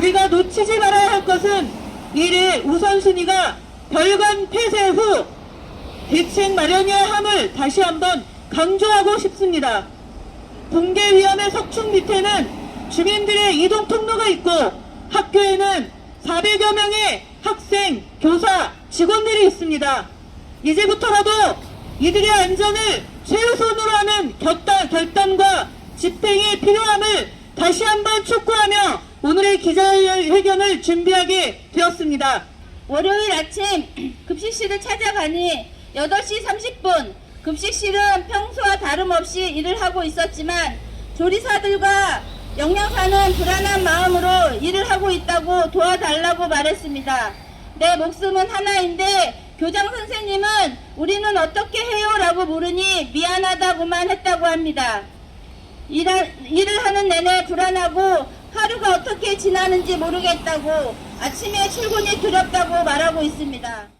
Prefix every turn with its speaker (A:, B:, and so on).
A: 우리가 놓치지 말아야 할 것은 일의 우선순위가 별관 폐쇄 후 대책 마련해야 함을 다시 한번 강조하고 싶습니다. 붕괴 위험의 석축 밑에는 주민들의 이동 통로가 있고 학교에는 400여 명의 학생, 교사, 직원들이 있습니다. 이제부터라도 이들의 안전을 최우선으로 하는 결단, 결단과 집행이 필요함을 다시 한번 촉구하며 오늘의 기자회견을 준비하게 되었습니다.
B: 월요일 아침 급식실을 찾아가니 8시 30분 급식실은 평소와 다름없이 일을 하고 있었지만 조리사들과 영양사는 불안한 마음으로 일을 하고 있다고 도와달라고 말했습니다. 내 목숨은 하나인데 교장 선생님은 우리는 어떻게 해요? 라고 물으니 미안하다고만 했다고 합니다. 일하, 일을 하는 내내 불안하고 하루가 어떻게 지나는지 모르겠다고 아침에 출근이 두렵다고 말하고 있습니다.